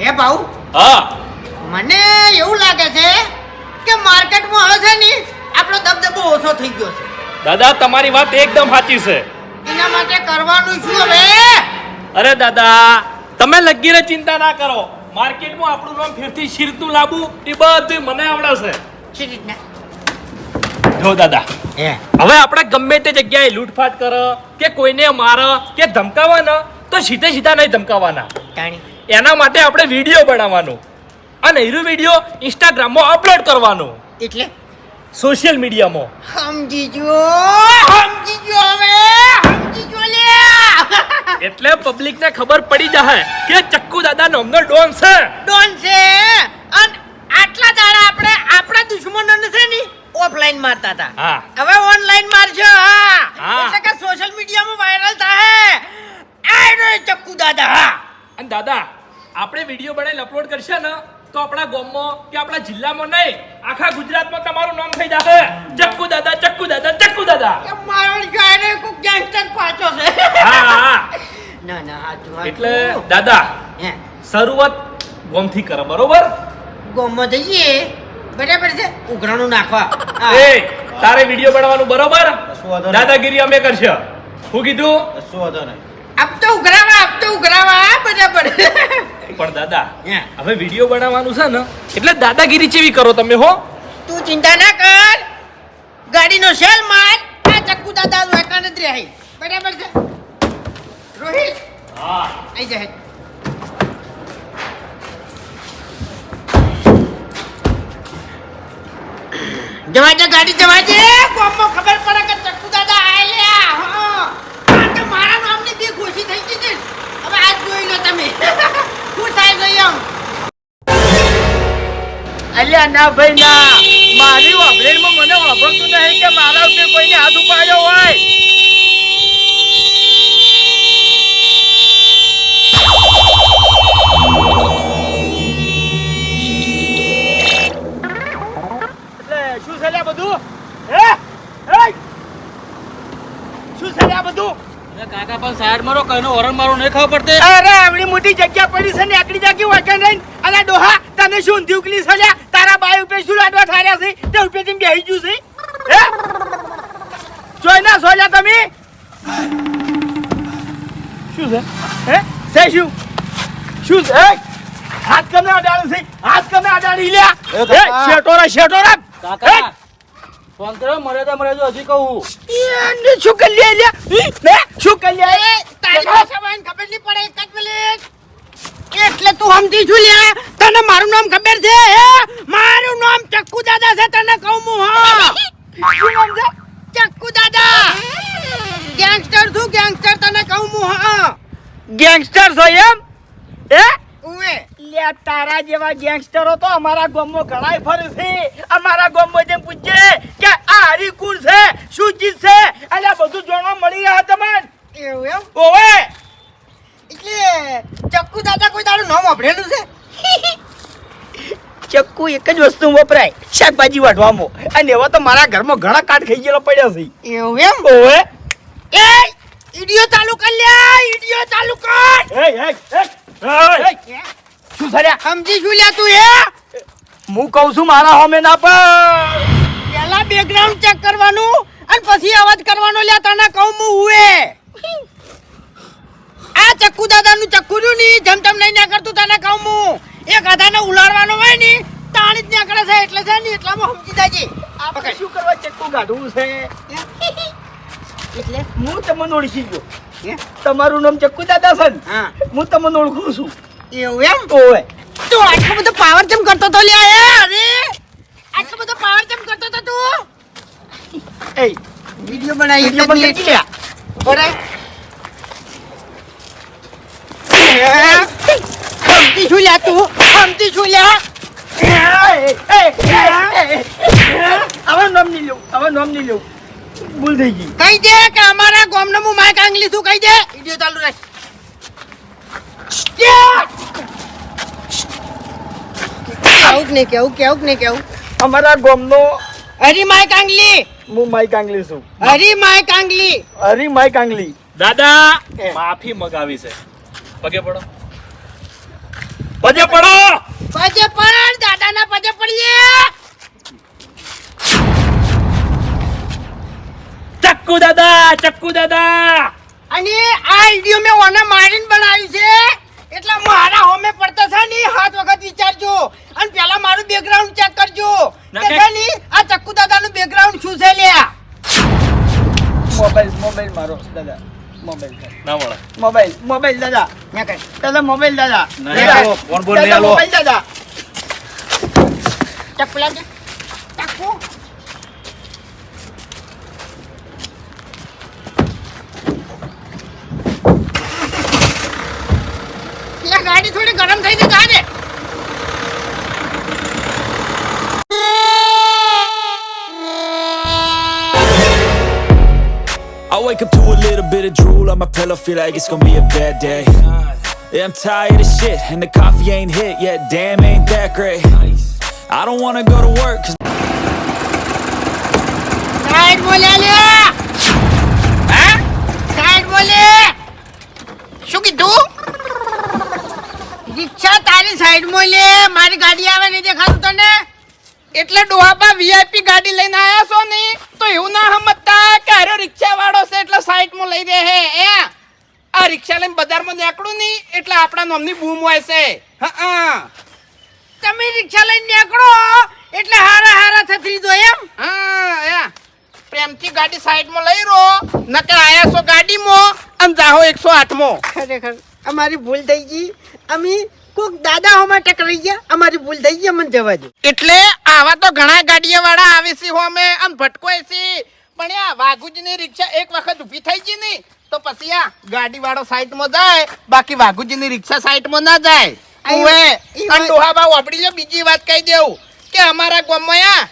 હે ભાઉ? હા. મને એવું લાગે છે કે માર્કેટમાં હવે છે ને આપણો દબદબો ઓછો થઈ ગયો છે. દાદા તમારી વાત એકદમ સાચી છે. એના માટે કરવાનું શું હવે? અરે દાદા તમે લગીને ચિંતા ના કરો. માર્કેટમાં આપણું નામ ફેરથી શીરતું લાબુ એ બધું મને આવડે છે જો દાદા હવે આપણે ગમે તે જગ્યાએ લૂંટફાટ કરો કે કોઈને મારો કે ધમકાવાના તો સીધે સીધા નહીં ધમકાવાના. એના માટે આપણે વીડિયો બનાવવાનો અને એનો વીડિયો ઇન્સ્ટાગ્રામમાં અપલોડ કરવાનો. એટલે? સોશિયલ મીડિયામાં સમજી જો સમજી જો હવે સમજી જો લે. એટલે પબ્લિકને ખબર પડી જાય કે ચક્કુ દાદા નામનો ડોન છે. ડોન છે. અને આટલા દાડા આપણે આપણા દુશ્મનોને છે ને ઓફલાઈન મારતા હતા. હા હવે ઓનલાઈન મારજો હા હા. એટલે કે સોશિયલ મીડિયામાં વાયરલ થાય આ રે ચક્કુ દાદા હા અને દાદા આપણે વીડિયો બનાવીને અપલોડ કરશે ને તો આપણા ગામમાં કે આપણા જિલ્લામાં નહીં આખા ગુજરાતમાં તમારું નામ થઈ જશે. ચક્કુ દાદા ચક્કુ દાદા ચક્કુ દાદા. મારો ગાયને કોક ગેંગસ્ટર પાછો છે. હા હા ના ના હાચું. એટલે દાદા હે. શરૂઆત ગોમથી કરો બરોબર? ગોમમાં જઈએ. બરાબર છે? ઉઘરાણું નાખવા. એ તારે વીડિયો બનાવવાનું બરોબર? દાદાગીરી અમે કરશે. હું કીધું? શું વાંધો નહીં. આપ તો ઉઘરાવા આપતો ઉઘરાવા બરાબર. પણ દાદા હવે વીડિયો બનાવવાનું છે ને એટલે દાદાગીરી ચેવી કરો તમે હો. તું ચિંતા ના કર. ગાડીનો સેલ માર. આ ચક્કુ દાદા વેકાન જ રહે. બરાબર છે? રોહિત હા. આઈ જાય જવા દે ગાડી જવા દે. કોમમાં ખબર પડે કે ચક્કુ દાદા આયલ્યા હા. મારા ખુશી થઈ ગઈ છે? હવે આજ જોઈ લો તમે. શું થાય છે એમ અલ્યા ના ભાઈ ના. મારી વાપરેલમાં મને વાપરતું નહીં કે મારા ઉપર કોઈને હાથ ઉપાડ્યો હોય. શું છે બધું? હે? હે? શું છે બધું? કાકા પણ સાઈડ મારો કઈનો હોરન મારો નહીં ખબર પડતી. અરે આવડી મોટી જગ્યા પડી છે ને એકડી જાગી વાંચન રહીને અને ડોહા તને શું ઊંધી ઉકલી તારા બાઈ ઉપર શું લાડવા ઠાર્યા છે? તે ઉપરથી બેહી ગયું છે? હે? જોઈ ના સોજા તમે. શું છે? હે? સે શું? શું છે? હે? હાથ કમે અડાડી છે? હાથ કમે અડાડી લ્યા? એ શેટોરા શેટોરા કાકા. ફોન કર્યો? મરે તો મરે હજી કહું. એને શું કરી લે. લે હી? હે? શું કરી લે એ તારી ભાષા વાન ખબર નહીં પડે એક જ મિનિટ એટલે તું સમજી છું લે? તને મારું નામ ખબર છે? હે? મારું નામ ચક્કુ દાદા છે તને કહું હું હા. શું નામ છે? ચક્કુ દાદા ગેંગસ્ટર છું ગેંગસ્ટર તને કહું હું હા. ગેંગસ્ટર છો એમ? હે? ઉવે લે તારા જેવા ગેંગસ્ટરો તો અમારા ગોમમાં ઘણાય ફરે છે. અમારા ગામમાં જેમ પૂછે કે આ હરિકુર છે શું ચીજ છે? આ બધું જોણવા મળી રહ્યા તમને એવું એમ? ઓવે! એટલે ચક્કુ દાદા કોઈ તારું નામ વાપરેલું છે? ચક્કુ એક જ વસ્તુ વપરાય શાકભાજી વાટવામાં અને એવા તો મારા ઘરમાં ઘણા કાટ ખાઈ ગયેલા પડ્યા છે. એવું એમ? ઓવે! એ ઈડિયો ચાલુ કર લ્યા ઈડિયો ચાલુ કર! હે હે! શું થયા સમજી શું લ્યા તું હે હું કહું છું મારા હોમે ના પર પહેલા બેકગ્રાઉન્ડ ચેક કરવાનું અને પછી અવાજ કરવાનો લ્યા તને કહું હું હુએ આ ચક્કુ દાદાનું ચક્કુ રહ્યું ની જમ તમ નહીં ના કરતું તને કહું હું. એ ગધાને ઉલાડવાનો હોય ને તાણી જ નીકળે છે એટલે છે ને એટલામાં સમજી જાજે. આપણે શું કરવા ચક્કુ કાઢવું છે? એટલે હું તમને ઓળખી ગયો? તમારું નામ ચક્કુ દાદા છે ને? હા. તમને ઓળખું છું. એવું એમ? ઓવે. તો આટલો બધો પાવર કેમ કરતો તો લ્યા અરે! આટલો બધો પાવર કેમ કરતો તો તું? એ વિડિયો બનાવી વીડિયો લ્યા. ઓરાય સમજી શું લ્યા તું? સમજી શું લ્યા? હવે નામ નહીં લેવું હવે નામ નહીં લેવું. ભૂલ થઈ ગઈ. કહી દે કે અમારા ગામનો હું માઈક આંગલી છું કહી દે. વિડિયો ચાલુ રાખ. કેવું કે કેવું કેવું કે કેવું અમારા ગામનો હરી માઈક આંગલી હું માઈક આંગલી છું. હરી માઈક આંગલી હરી માઈક આંગલી દાદા માફી મગાવી છે. પગે પડો. પજે પડો! પજે પડ દાદાના પજે પડીએ. ચક્કુ દાદા ચક્કુ દાદા. અને આ વિડિયો મેં ઓને મારીને બનાવ્યું છે. એટલે મારા હોમે પડતા છે ને હાથ વખત વિચારજો. અને પેલા મારું બેકગ્રાઉન્ડ ચેક કરજો. કે છે આ ચક્કુ દાદાનું બેકગ્રાઉન્ડ શું છે લ્યા મોબાઈલ મોબાઈલ મારો દાદા. મોબાઈલ ના મળે. મોબાઈલ મોબાઈલ દાદા. ન્યા કર. દાદા મોબાઈલ દાદા. દાદા, ફોન આલો. મોબાઈલ દાદા. ચક્કુ. લે, ગાડી થોડી ગરમ થઈ ગઈ ગાડી I wake up to a little bit of drool on my pillow, feel like it's gonna be a bad day. Yeah, I'm tired of shit, and the coffee ain't hit yet. Damn, ain't that great. I don't wanna go to work, cause side બોલે લે હા side બોલે શું કીધું રિક્ષા તારી સાઈડમાં લે મારી ગાડી આવે નહીં દેખાતું તને? એટલે ડોહાપા વીઆઈપી ગાડી લઈને આવ્યા છો ને? તો એવું ના સમજતા કે અરે રિક્ષા વાળો છે એટલે સાઈડમાં લઈ દે હે એ આ રિક્ષા લઈને બજારમાં નીકળું નહીં એટલે આપણા નામની બૂમ હોય છે. હા તમે રિક્ષા લઈને નીકળો એટલે હારા હારા થતી દો એમ. હા એ. પ્રેમથી ગાડી સાઈડમાં લઈ રહો નકર આયા છો ગાડીમાં અને જાહો એકસો આઠમો. ખરેખર અમારી ભૂલ થઈ ગઈ. અમે કોક દાદા હોમાં ટકરાઈ ગયા. અમારી ભૂલ થઈ ગઈ અમને જવા દો. એટલે આવા તો ઘણા ગાડીઓ વાળા આવે છે હોમે અને ભટકોય છે. પણ આ વાઘુજીની રિક્ષા એક વખત ઊભી થઈ ગઈ ને તો પછી આ ગાડી વાળો સાઈડમાં જાય બાકી વાઘુજીની રિક્ષા સાઈડમાં ના જાય. અને ડોહાબા વાપરી લો બીજી વાત કહી દેવું કે અમારા ગામમાં આ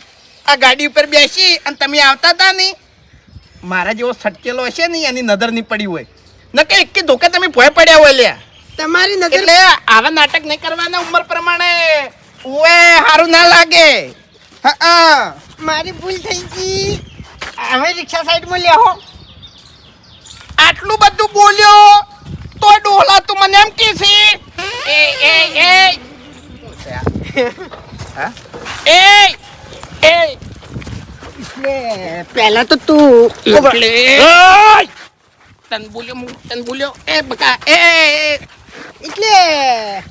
આ ગાડી ઉપર બેસી અને તમે આવતા હતા ને. મારા જેવો સટકેલો હશે ને એની નજર નહીં પડી હોય. ન કે એક ધોકે તમે ભોય પડ્યા હોય લ્યા. તમારી નજર એટલે આવા નાટક નહીં કરવાના ઉંમર પ્રમાણે. ઓએ સારું ના લાગે. હા મારી ભૂલ થઈ ગઈ. હવે રિક્ષા સાઈડમાં લેહો આટલું બધું બોલ્યો તો ડોલા તું મને એમ કે છે એ એ એ. હા? એ એ. પહેલા તો તું એટલે તન બોલ્યો તન બોલ્યો એ બકા એ. એટલે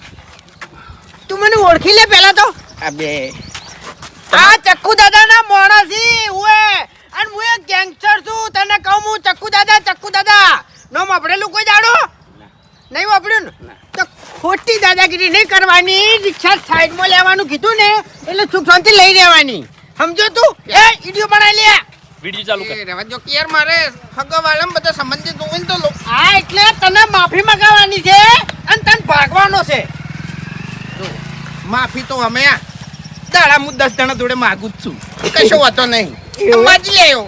તું મને ઓળખી લે પહેલા તો. અબે આ ચક્કુ દાદાના મોણસી ઉએ. અને હું એક ગેંગસ્ટર છું તને કહું હું ચક્કુ દાદા ચક્કુ દાદા નો વાપરેલું કોઈ દાડો? નહીં વાપર્યું ને? તો ખોટી દાદાગીરી નહીં કરવાની રિક્ષા સાઈડમાં લેવાનું કીધું ને એટલે સુખ શાંતિ લઈ લેવાની સમજો તું? એ વીડિયો બનાવી લે. વીડિયો ચાલુ કર. રેવા જો કેર મારે યાર મારે બધા સંબંધી જોઈન તો લો. આ એટલે તને માફી મંગાવવાની છે અને તને ભાગવાનો છે. માફી તો અમે દાડા હું દસ જણા જોડે માગું જ છું. કશો વાતો નહીં? માજી લેયો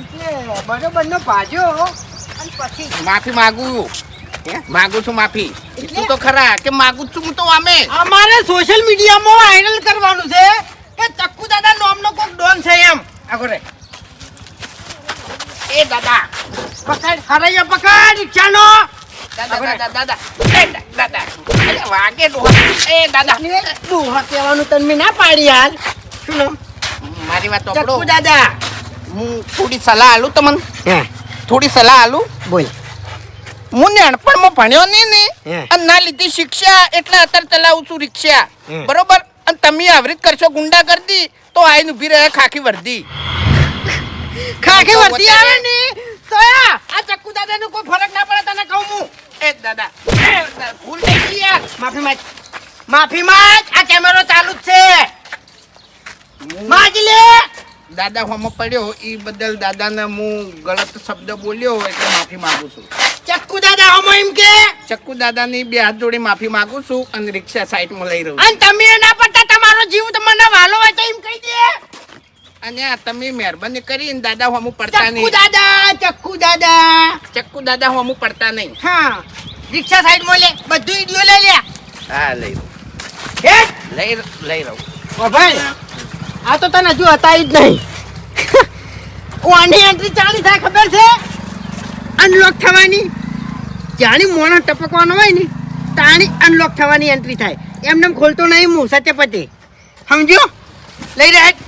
એટલે બરોબર નો ભાજ્યો અને પછી? માફી માગું માગું છું માફી. એટલું? તો ખરા કે માગું છું હું તો અમે અમારે સોશિયલ મીડિયામાં વાયરલ કરવાનું છે કે ચક્કુ દાદા નામનો કોક ડોન છે એમ. આગળ એ દાદા. પકડ હરાયો પકડ રિક્ષાનો દાદા દાદા દાદા દાદા. અરે વાગે ડોહા એ દાદા. ડોહા કહેવાનું તને ના પાડી હાલ. શું નામ? મારી વાત ચક્કુ દાદા. હું થોડી સલાહ આલું તમને. થોડી સલાહ આલું. બોલ. હું નાનપણમાં ભણ્યો નહીં ને અને ના લીધી શિક્ષા એટલે અત્યારે ચલાવું છું રિક્ષા. બરોબર? અને તમે આવરી કરશો ગુંડા કરતી તો આઈને ઊભી રહે ખાખી વર્દી. ખાખી વર્તી આવે ને? તો આ ચક્કુ દાદા નું કોઈ ફરક ના પડે તને કહું હું. એ દાદા ભૂલ થઈ ગઈ યાર. માફી માંગ. માફી માંગ. આ કેમેરો ચાલુ જ છે. માજી લે. દાદા હોમો પડ્યો. એ બદલ દાદાને હું ગલત શબ્દ બોલ્યો એટલે માફી માંગુ છું. ચક્કુ દાદા હમો એમ કે? ચક્કુ દાદાની બે હાથ જોડી માફી માંગુ છું અને રિક્ષા સાઈડમાં લઈ રહ્યો અને તમે એના પડતા તમારો જીવ તમને વાલો હોય તો એમ કહી અને તમે મહેરબાની કરીને દાદા હોમું પડતા નહીં. દાદા ચક્કુ દાદા. ચક્કુ દાદા હોમું પડતા નહીં. હા. રિક્ષા સાઈડમાં લે બધું ઈડિયો લઈ લે. હા લઈ હેટ લઈ લઈ રહું. ઓ ભાઈ આ તો તને હજુ હતા જ નહીં. ઓની એન્ટ્રી ચાલી થાય ખબર છે? અનલોક થવાની. જાણી મોણા ટપકવાનો હોય ને તાણી અનલોક થવાની એન્ટ્રી થાય. એમને ખોલતો નહીં હું સત્યપતિ. સમજ્યો? લઈ રહ્યા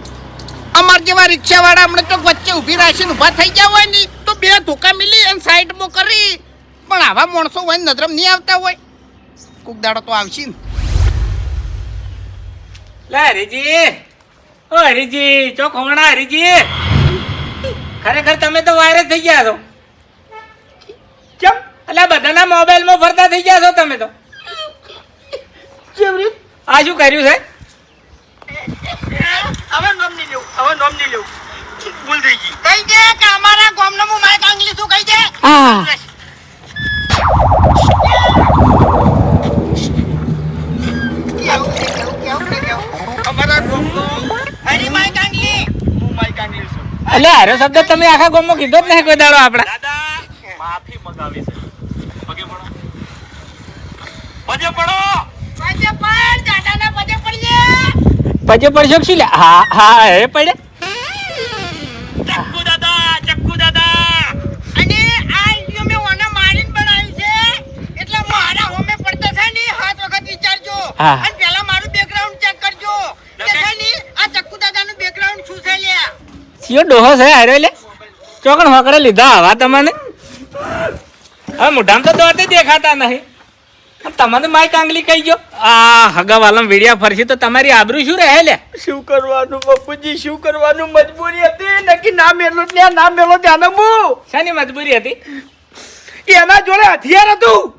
અમાર જેવા રિક્ષાવાળા હમણાં તો વચ્ચે ઊભી રાખીને ઊભા થઈ ગયા હોય ને તો બે ધોકા મિલી અને સાઈડમાં કરી. પણ આવા માણસો હોય ને નજરમ નહીં આવતા હોય. કોક દાડો તો આવશે ને. લે હરીજી. ઓ હરીજી ચો ખોમણા હરીજી? ખરેખર તમે તો વાયરસ થઈ ગયા છો. કેમ? એટલે બધાના મોબાઈલમાં ફરતા થઈ ગયા છો તમે તો. કેમ આ શું કર્યું છે? હવે નોમ નહીં લેવું હવે નોમ નહીં લેવું. ભૂલ થઈ ગઈ. કહી દે કે અમારા ગામનો હું આંગલી શું કહી દે? માઈક આંગલી છું એટલે હારો શબ્દ તમે આખા ગામમાં કીધો જ નહીં કોઈ દાડો આપડા દાદા માફી મગાવી છે પગે પડો. પગે પડો. પજે પડ દાદાના પજે પડજે પછી પડશો શું લે? હા હા એ પડે. ચક્કુ દાદા ચક્કુ દાદા. અને આ વિડિયો મેં ઓને મારીને બનાવ્યું છે. એટલે મારા હોમે પડતા છે ને હાથ વખત વિચારજો. અને પહેલા મારું બેકગ્રાઉન્ડ ચેક કરજો. કે છે ને આ ચક્કુ દાદાનું બેકગ્રાઉન્ડ શું છે લે સિયો ડોહો છે હારો લે. ચોકણ હોકડે લીધા હવા તમને. હવે મોઢામાં તો દોડતે દેખાતા નહીં. તમને માઈક આંગલી કહી ગયો. આ હગા વાલમ વીડિયા ફરશે તો તમારી આબરૂ શું રહે લે? શું કરવાનું બાપુજી? શું કરવાનું? મજબૂરી હતી? નક્કી ના મેલો ત્યાં ના મેલો ત્યાં મુ. શાની મજબૂરી હતી? એના જોડે હથિયાર હતું.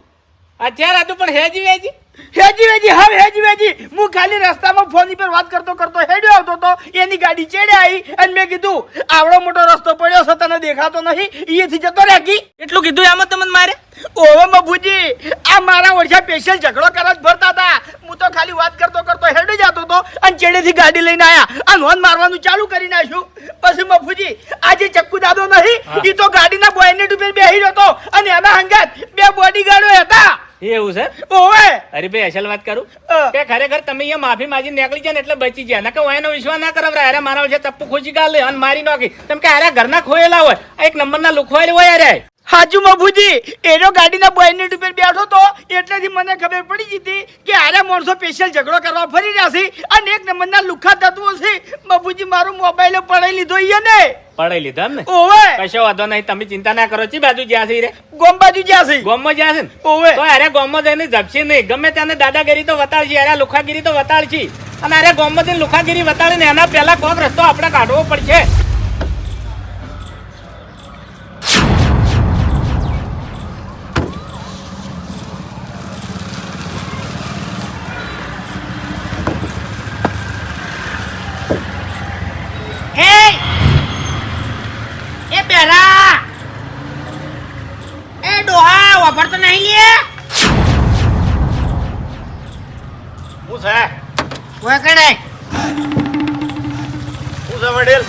હથિયાર હતું પણ હેજી વેજી? હેજી વેજી હવે હેજી વેજી. હું ખાલી રસ્તામાં ફોન પર વાત કરતો કરતો હેડ્યો આવતો તો એની ગાડી ચેડે આવી અને મેં કીધું આવડો મોટો રસ્તો પડ્યો છે તને દેખાતો નહીં એથી જતો રહે એટલું કીધું એમાં તમને મારે? ઓવે મભુજી આ મારા ઓરછા સ્પેશિયલ ઝઘડો કરત ભરતા હતા. હું તો ખાલી વાત કરતો કરતો હેડી જતો હતો અને ચેડેથી ગાડી લઈને આયા. આ નોન મારવાનું ચાલુ કરી નાખ્યું. પછી મફુજી આ જે ચક્કુ દાદો નહીં એ તો ગાડીના બોયનેટ ઉપર બેહી રહ્યો અને એના હંગાત બે બોડીગાર્ડો હતા. એવું છે? ઓવે. અરે ભાઈ અસલ વાત કરું? કે ખરેખર તમે અહીંયા માફી માજી નીકળી જાય ને એટલે બચી ગયા. નકર એનો વિશ્વાસ ના કરાવ અરે મારા છે ચપ્પુ ખોજી ગાલે અને મારી નાખી. તમે કે અરે ઘરના ખોયેલા હોય. એક નંબરના લુખવાયેલા હોય અરે. હાજુ મભુજી એનો ગાડીના બોયનેટ ઉપર બેઠો તો એટલેથી મને ખબર પડી જતી કે આરે માણસો સ્પેશિયલ ઝઘડો કરવા ફરી રહ્યા છે અને એક નંબરના લુખા તત્વો છે. મભુજી મારું મોબાઈલ પડાઈ લીધો ઈ ને પડાઈ લીધા ને ઓવે. કશો વાંધો નહીં તમે ચિંતા ના કરો ચી બાજુ જ્યાં છે રે? ગોમ બાજુ જ્યાં છે. ગોમમાં જ્યાં છે ઓવે. તો અરે ગોમમાં જઈને જપશે નહીં. ગમે ત્યાંને દાદાગીરી તો વતાડશે અરે લુખાગીરી તો વતાડશે. અને અરે ગોમમાં જઈને લુખાગીરી વતાડીને એના પહેલા કોક રસ્તો આપણે કાઢવો પડશે એ એ બેરા એ ડોહા વાપરતો નહીં લે હું છે ઓય કણે હું છે વડીલ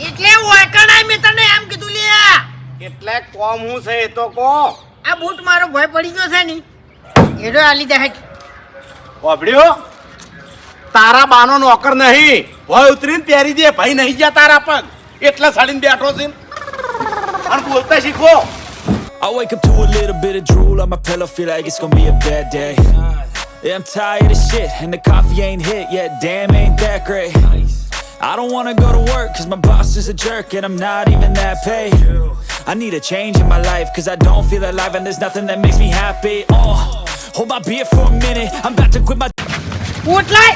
એટલે ઓય કણે મેં તને એમ કીધું લે એટલે કોમ હું છે એ તો કો આ બૂટ મારો ભય પડી ગયો છે ની એડો આલી દે હેઠ વાપડ્યો તારા બાનો નોકર નહીં ભય ઉતરીને પહેરી દે ભાઈ નહીં ગયા તારા પગ એટલે સાડીને બેઠો છે અને બોલતા શીખો I wake up to a little bit of drool on my pillow, feel like it's gonna be a bad day. Yeah, I'm tired of shit, and the coffee ain't hit yet. Damn, ain't that great. I don't wanna go to work, cause my boss is a jerk, and I'm not even that paid. I need a change in my life, cause I don't feel alive, and there's nothing that makes me happy. Oh, hold my beer for a minute, I'm about to quit my. Boot લાય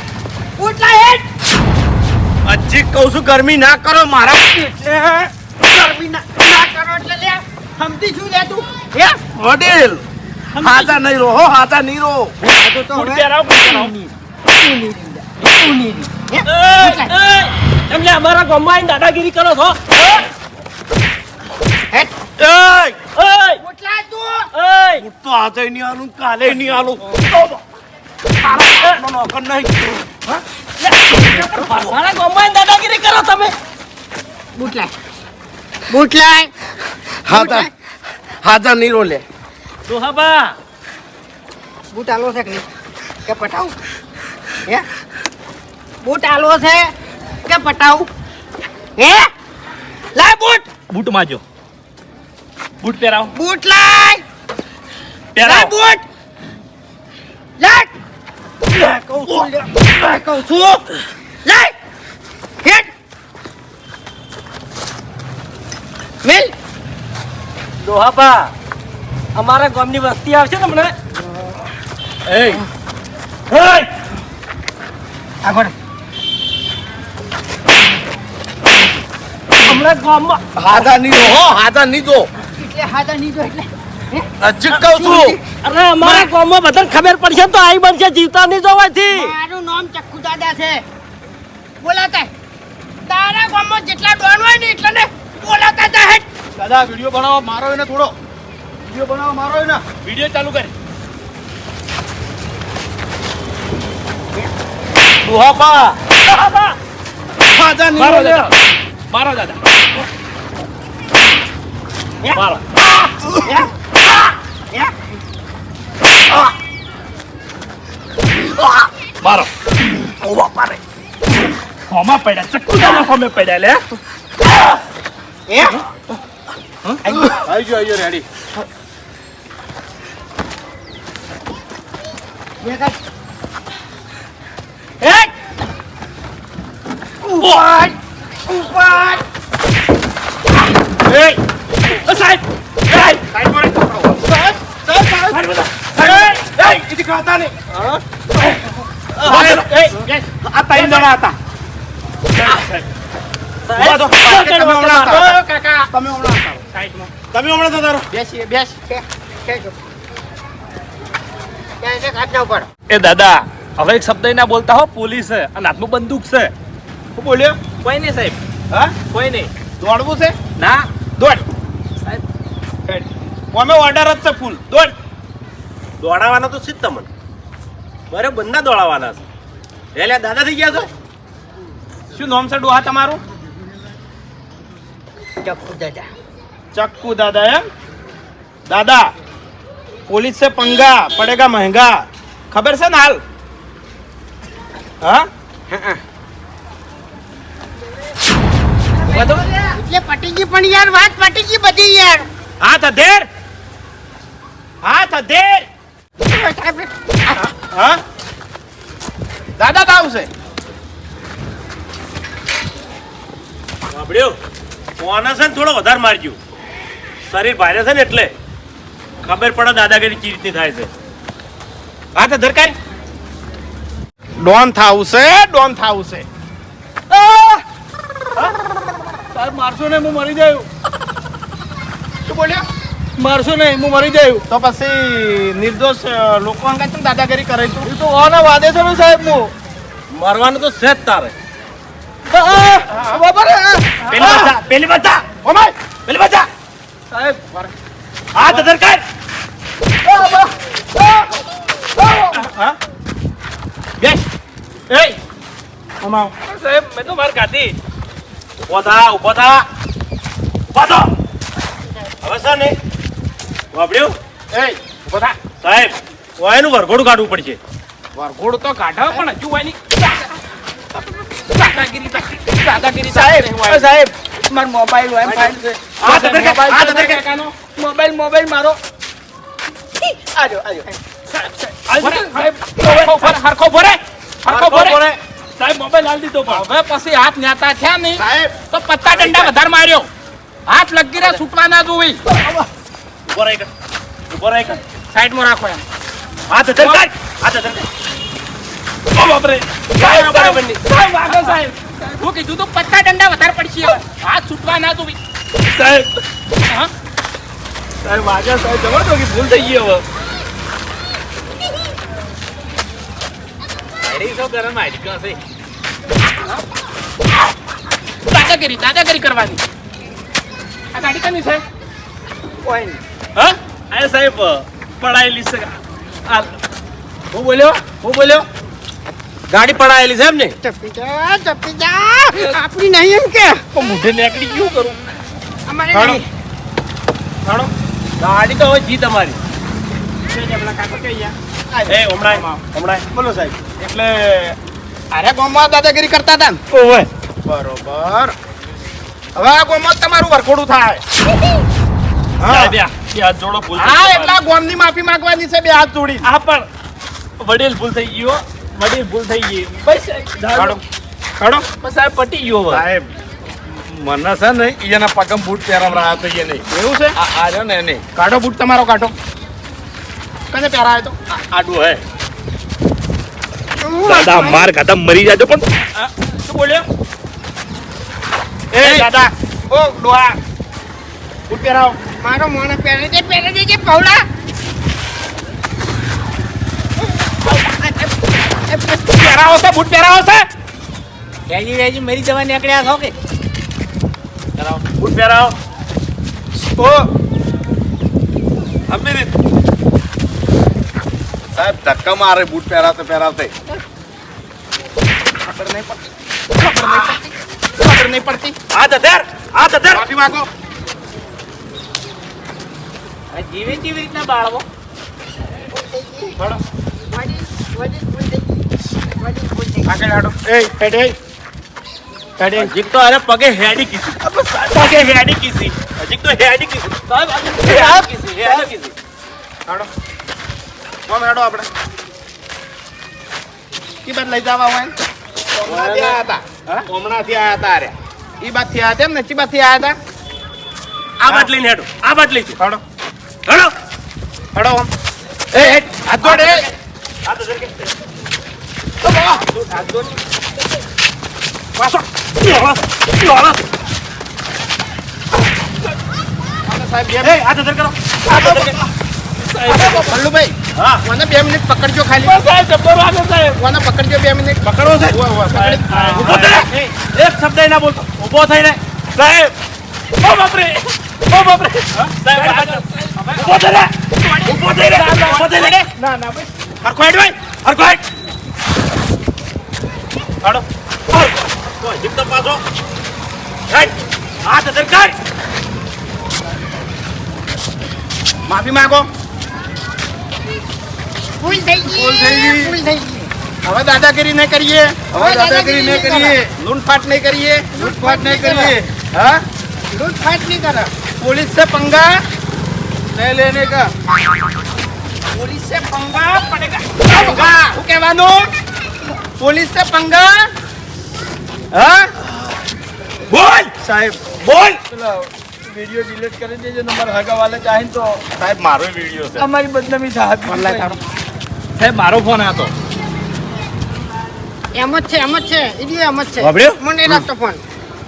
boot લાય હેઠ હજી કહું છું ગરમી ના કરો મારા એટલે ગરમી ના ના કરો એટલે લે સમજી શું લે તું હે વડીલ હાજા નહીં રહો હો, હાજા નહીં રહો આ તો તો બૂટ હવે પહેરાવો, બૂટ પહેરાવો. તું નહીં રીંદા, તું નહીં એમને અમારા ગામમાં દાદાગીરી કરો છો? તું. બૂટ તો આજે નહીં આલું કાલે નહીં આલું. મારા નોકર નહીં. મારા ગામમાં દાદાગીરી કરો તમે. બૂટ લાય બૂટ લાય હાતા હાતા નીરો લે. દોહાબા. બૂટ આલો છે કે પટાવું? હે? બૂટ આલવો છે કે પટાવું? હે? લાય બૂટ! બૂટ માજો. બૂટ પહેરાવ. બૂટ લાય! પહેરાવ. બૂટ! લાય! લાય કહું છું. લાય કહું છું. લાય! હેડ! મિલ દોહાપા અમારા ગામની વસ્તી આવશે ને હમણાં આગળ. હમણાં ગામમાં હાથા નીરો હો હાથા નીજો. એટલે હાથા નહીં જો એટલે હજી કહું છું. અરે અમારા ગામમાં બધાને ખબર પડશે તો આઈ બનશે જીવતા નહીં જોવાથી મારું નામ ચક્કુ દાદા છે. બોલાતા તારા ગામમાં જેટલા ડોન હોય ને એટલા ને બોલાતા જા હેડ. દાદા વિડિયો બનાવો મારો એને થોડો. વિડિયો બનાવો મારો એને વિડિયો ચાલુ કરી. દુહાપા. દુહાપા. લે મારો દાદા. મારો. મારો. હોમાં પડ્યા? ચક્કુ દાદા હોમે પડ્યા લે? એ ગયો રેડી હેડ ઉપર એ સાહેબ સાહેબ સાહેબ મોરે સાહેબ સાહેબ સાહેબ એ ઇતિ ખાતા ને આ ત્રણ જણા હતા. તમે હમણાં હતા. બેસી બેસ એ દાદા હવે એક શબ્દ ના બોલતા હો પોલીસ છે અને હાથમાં બંદૂક છે શું બોલ્યો કોઈ નહીં સાહેબ. હા? કોઈ નહીં. દોડવું છે? ના. દોડ. સાહેબ. અમે ઓર્ડર જ છે ફૂલ દોડ. દોડાવાના તો છે જ તમને. મારે બંને દોડાવાના છે. એટલે દાદા થઈ ગયા છો? શું નામ છે ડોહા તમારું? ચક્કુ દાદા. ચક્કુ દાદા એમ? દાદા પોલીસ છે પંગા પડેગા મહેંગા. ખબર છે ને હાલ? હા હા. એટલે પટીજી પણ યાર વાત પટીજી બધી યાર. હા તધેર હા તધેર હા? દાદા તાવ છે બાબડ્યો કોને છે ને થોડો વધારે મારજો. શરીર ભારે છે ને એટલે. ખબર પડે દાદાગીરી ચી રીતની થાય છે. હા તો ધરકાર ડોન થાવું ડોન થાવું સાહેબ મારશો નહીં હું મરી જાયું શું બોલ્યો મારશો નહીં હું મરી જાયું તો પછી નિર્દોષ લોકો અંગે કેમ દાદાગીરી કરે છું એ તો ઓને વાદે છે ને સાહેબ હું મરવાનું તો છે જ તારે પેલી બચ્ચા પેલી ઓમાય પેલી બચ્ચા સાહેબ હાથ અધર કર હા બેસ એ ઓમાવ સાહેબ મેં તો માર ખાધી ઊભો થા ઊભો થા ઊભો થા હવે સર ને વાપડ્યું એ ઊભો થા. સાહેબ ઓય એનું વરઘોડું કાઢવું પડશે. વરઘોડ તો કાઢો પણ હજુ દાદાગીરી દાદાગીરી સાહેબ સાહેબ. મારો મોબાઈલ હોય છે અધર કર મોબાઈલ મોબાઈલ મારો. આજો આજો. હરખો ભરે હરખો ભરે. સાહેબ મોબાઈલ હાલ દીધો પણ હવે પછી હાથ ન્યાતા થયા નહીં. સાહેબ. તો પત્તા ડંડા વધારે માર્યો. હાથ લગી રહ્યા છૂટવા ના જોવી ઊભો રહી કર ઊભો રહી કર સાઈડમાં રાખો એમ. હાથ ધર કર હાથ ધર. ઓ બાપરે. સાહેબ બરાબર નહીં. સાહેબ વાગો સાહેબ. હું કીધું તું પત્તા ડંડા વધારે પડશે હવે. હાથ છૂટવા ના જોવી સાહેબ. હા? સાહેબ વાગ્યા સાહેબ. જબરદસ્ત ભૂલ થઈ ગઈ હવે. દાદાગીરી દાદાગીરી કરવાની. આ ગાડી કની છે? હા? અરે સાહેબ પડાયેલી છે. હાલ હું બોલ્યો? હું બોલ્યો? ગાડી પડાયેલી છે એમ ને ચપી જા ટપી જા. આપણી નહીં એમ કે. મુઢે નેકડી ક્યું કરું. અમારે ગાડી નહીં. હાડો ગાડી તો હવે જી તમારી. એ હમણાં હમણાં બોલો સાહેબ. એટલે અરે ગામમાં દાદાગીરી કરતા હતા ને. ઓવે. બરોબર. હવે આ ગામમાં તમારું વરખોડું થાય. હા. એ હાથ જોડો ભૂલ હા એટલા ગોમની માફી માંગવાની છે બે હાથ જોડી હા પણ વડીલ ભૂલ થઈ ગયો વડીલ ભૂલ થઈ ગઈ. બસ ખડો. ખડો. બસ સાહેબ પટી ગયો સાહેબ મને છે ને એના પગમ બૂટ પહેરાવરા તો એ નહીં. એવું છે? આ રહ્યો ને એને. કાઢો બૂટ તમારો કાઢો. કને પહેરાયો તો? આડું હે. દાદા માર ખાતા મરી જાજો પણ. શું બોલ્યો? એ દાદા ઓ ડોહા. બૂટ પહેરાવો મારો મોને પહેરી દે પહેરી દેજે પૌલા. પહેરાવો છે બૂટ પહેરાવો છે? વેજી વેજી મરી જવા નીકળ્યા છો કે? બૂટ પહેરાવો. ઓ. અમીર. સાહેબ ધક્કા મારે બૂટ પહેરાવતે પહેરાવતે. ખબર નહીં પડતી. ખબર નહીં પડતી. ખબર નહીં પડતી. હાથ અધેર હાથ અધેર માફી માંગો. જીવે કેવી રીતના બાળવો? આગળ હાડો. એ હેડે. હેડે. હજી તો અરે પગે હેડી કીધી. પગે હેડી કીધી. હજી તો હેડી કીધી. સાહેબ હેડી કીધી હેડી કીધી. હાડો. કોમ હેડો આપણે. કી બાદ લઈ જવા હોય? હમણાંથી આયા હતા હમણાંથી આયા હતા અરે ઈ બાદથી આયા હતા એમ ને? ચી બાદથી આયા હતા આ બાટ લઈને હેડો. આ બાટ લઈશું હાડો હેડો હાડો આમ. એ હેડ હાથ જોડ એ. હાથ અધેર કે હાથ જોડ પાછો. સાહેબ એ હાથ અધેર કરો. હાથ હા મને બે મિનિટ પકડજો ખાલી. સાહેબ જબ્બર વાગે સાહેબ. મને પકડજો બે મિનિટ. પકડો છે ઊભો. એક શબ્દ ના બોલતો. ઊભો થઈને. સાહેબ ઓ બાપરે. ઓ બાપરે. સાહેબ ના ના ભાઈ. હરખો હેડ ભાઈ. હરખો હેડ. હાડો તો જીપ તો પાછો. હેડ. હાથ અધર કર માફી માંગો. ભૂલ થઈ ગઈ ભૂલ થઈ ગઈ. ભૂલ થઈ ગઈ હવે દાદાગીરી નહીં કરીએ હવે દાદાગીરી નહીં કરીએ. લૂંટફાટ નહીં કરીએ લૂંટફાટ નહીં કરીએ હા લૂંટફાટ નહીં કરે पुलिस से पंगा नहीं लेने का पुलिस से पंगा पड़ेगा पंगा શું કહેવાનું पुलिस से पंगा હા બોલ સાહેબ બોલ પેલા વિડીયો ડિલીટ કરી દેજો ને મારા હગા વાલે ચાહે તો સાહેબ મારો વિડીયો છે અમારી બદનામી સાહેબ મારો ફોન હતો એમ જ છે એમ જ છે. ઈડિયો એમ જ છે. વાપર્યો? મને લાગતો ફોન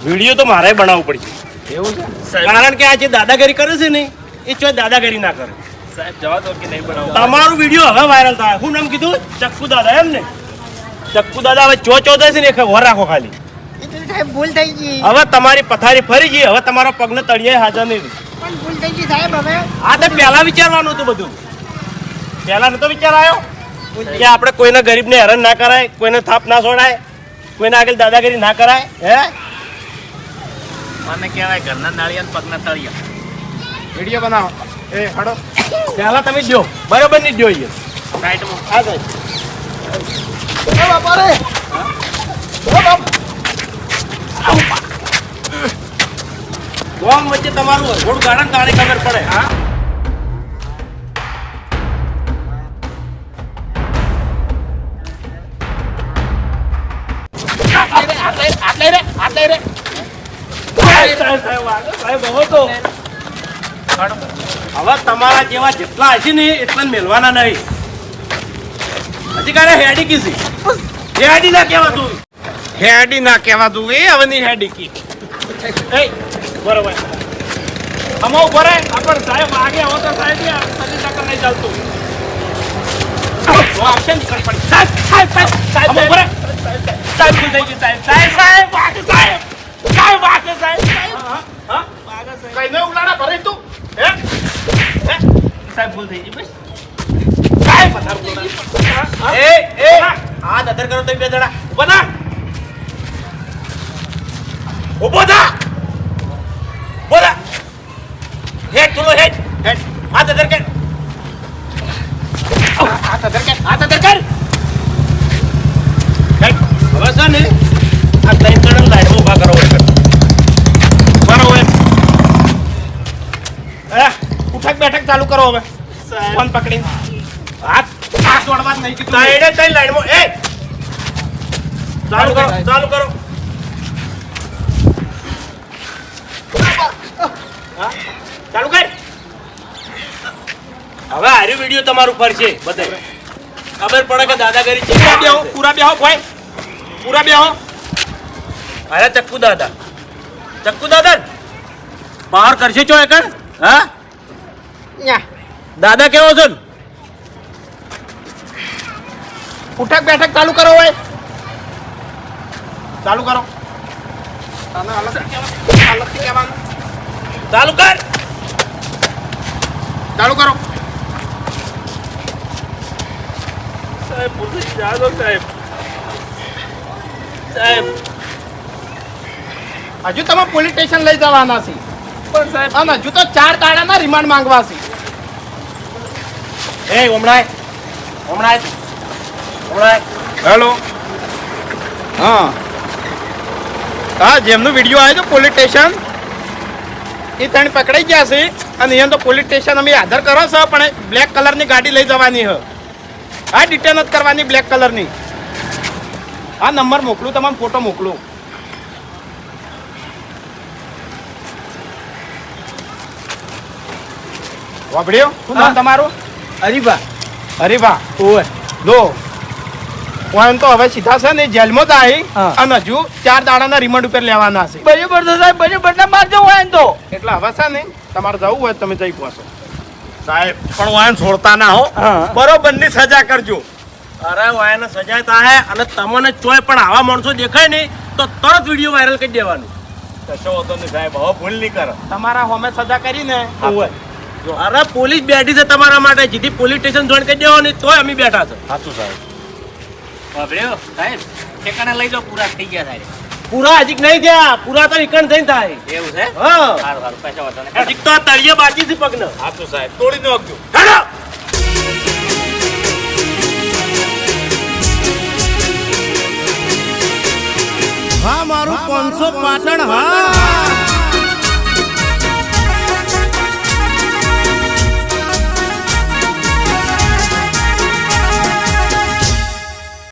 વીડિયો તો મારે બનાવવો પડશે. એવું છે? કારણ કે આ જે દાદાગીરી કરે છે ને એ ચોય દાદાગીરી ના કરે. સાહેબ જવા દો કે નહીં બનાવો તમારું વીડિયો હવે વાયરલ થાય. શું નામ કીધું? ચક્કુ દાદા એમ ને? ચક્કુ દાદા હવે ચો ચો છે ને એ વર રાખો ખાલી. એટલે સાહેબ ભૂલ થઈ ગઈ. હવે તમારી પથારી ફરી ગઈ હવે તમારા પગને તળિયે હાજર નહીં. રહે. પણ ભૂલ થઈ ગઈ સાહેબ હવે. આ તો પહેલા વિચારવાનું હતું બધું. પહેલા નતો વિચાર આવ્યો કે આપણે કોઈના ગરીબને હેરાન ના કરાય કોઈને થાપ ના છોડાય કોઈને આગળ દાદાગીરી ના કરાય હે? મને કહેવાય ઘરના નાળિયા પગના તળિયા. વીડિયો બનાવો. એ હડો. પહેલા તમે જો બરોબરની એ સાઈડમાં આ ગોમ વચ્ચે તમારું થોડું ગાડા તાણી ખબર પડે હા? હવે તમારા જેવા જેટલા હશે ને એટલા મેળવાના નહીં હજી કાલે હેડી કીધી હેડી ના કહેવાતું હેડી ના કહેવાતું એ હવે ની હેડી કી બરોબર હમો ઉપર આપણ સાહેબ આગે આવો તો સાહેબ સજી ટક્કર નહીં ચાલતું તો આવશે ને કર પડી સાહેબ સાહેબ સાહેબ સાહેબ સાહેબ સાહેબ સાહેબ સાહેબ સાહેબ સાહેબ સાહેબ વાગે સાહેબ હા કઈ ને ઉલાડા ભરે તું. હે? હે? સાહેબ ભૂલ થઈ ગઈ બસ. એ એ. આ નજર કરો તમે બે જણા. ઊભા ઊભો થા. ઊભો હેડ થોડો હેડ. હેડ. હાથ નજર કર. હાથ નજર કર. હાથ નજર કર. હેડ. હવે છે ને આ ચાલુ કરો હવે. ફોન પકડી હાથ જોડવા નહીં કીધું. ત્રણે તઈ લાઈનમાં. એ! ચાલુ કરો ચાલુ કરો. ચાલુ કર. હવે આર્યુ વીડિયો તમારું પર છે બધાય ખબર પડે કે દાદાગીરી છે. પૂરા બેહો પૂરા બેહો ભાઈ. પૂરા બેહો. અરે ચક્કુ દાદા. ચક્કુ દાદા? બહાર કરશે ચો એક હા. દાદા કેવો છો? ને? ઉઠક બેઠક ચાલુ કરો હોય. ચાલુ કરો. તને અલગથી કહેવાનું અલગથી કહેવાનું. ચાલુ કર. ચાલુ કરો. સાહેબ પૂછી જાદો સાહેબ. સાહેબ. હજુ તમે પોલીસ સ્ટેશન લઈ જવાના છે. પણ સાહેબ હજુ તો ચાર દાડાના રિમાન્ડ માંગવા છે. એ હમણાં હમણાં હમણાં હેલો હા હા જેમનો વીડિયો આવ્યો છે પોલીસ સ્ટેશન એ ત્રણ પકડાઈ ગયા છે. અને અહીંયા તો પોલીસ સ્ટેશન અમે આધાર કરો છો, પણ બ્લેક કલરની ગાડી લઈ જવાની હ હા ડિટેન જ કરવાની બ્લેક કલરની આ નંબર મોકલું તમને ફોટો મોકલું. વાપડ્યો શું નામ તમારું? હરીબા હરીભા ઓય. લો. પોઈન્ટ તો હવે સીધા છે ને જેલમાં તો આવી. અને હજુ ચાર દાડાના રિમાન્ડ ઉપર લેવાના છે. બરાબર છે સાહેબ બરાબર ના મારજો હોય ને તો. એટલે હવે છે ને તમારે જવું હોય તો તમે જઈ પહોંચો. સાહેબ પણ વાયન છોડતા ના હો. બરોબરની સજા કરજો. અરે વાયન સજા થાય અને તમને ચોય પણ આવા માણસો દેખાય ને તો તરત વીડિયો વાયરલ કરી દેવાનું. કશો હોતો નહીં સાહેબ હવે ભૂલ નહીં કરો. તમારા હોમે સજા કરીને અરે પોલીસ બેઠી છે તમારા માટે. જીધી પોલીસ સ્ટેશન જોઈન કરી દેવાની તોય અમે બેઠા છે. સાચું સાહેબ. સાહેબ ઠેકાણે લઈ જાઓ પૂરા થઈ ગયા સાહેબ. પૂરા હજી નહીં થયા? પૂરા તો ઇકણ થઈને થાય. એવું છે? હા. સારું સારું પૈસા વાંધો નહીં. હજી તો તળિયે બાકી છે પગને. સાચું સાહેબ. તોડી નાખજો હેડો! હા મારું પાંચસો પાટણ હા.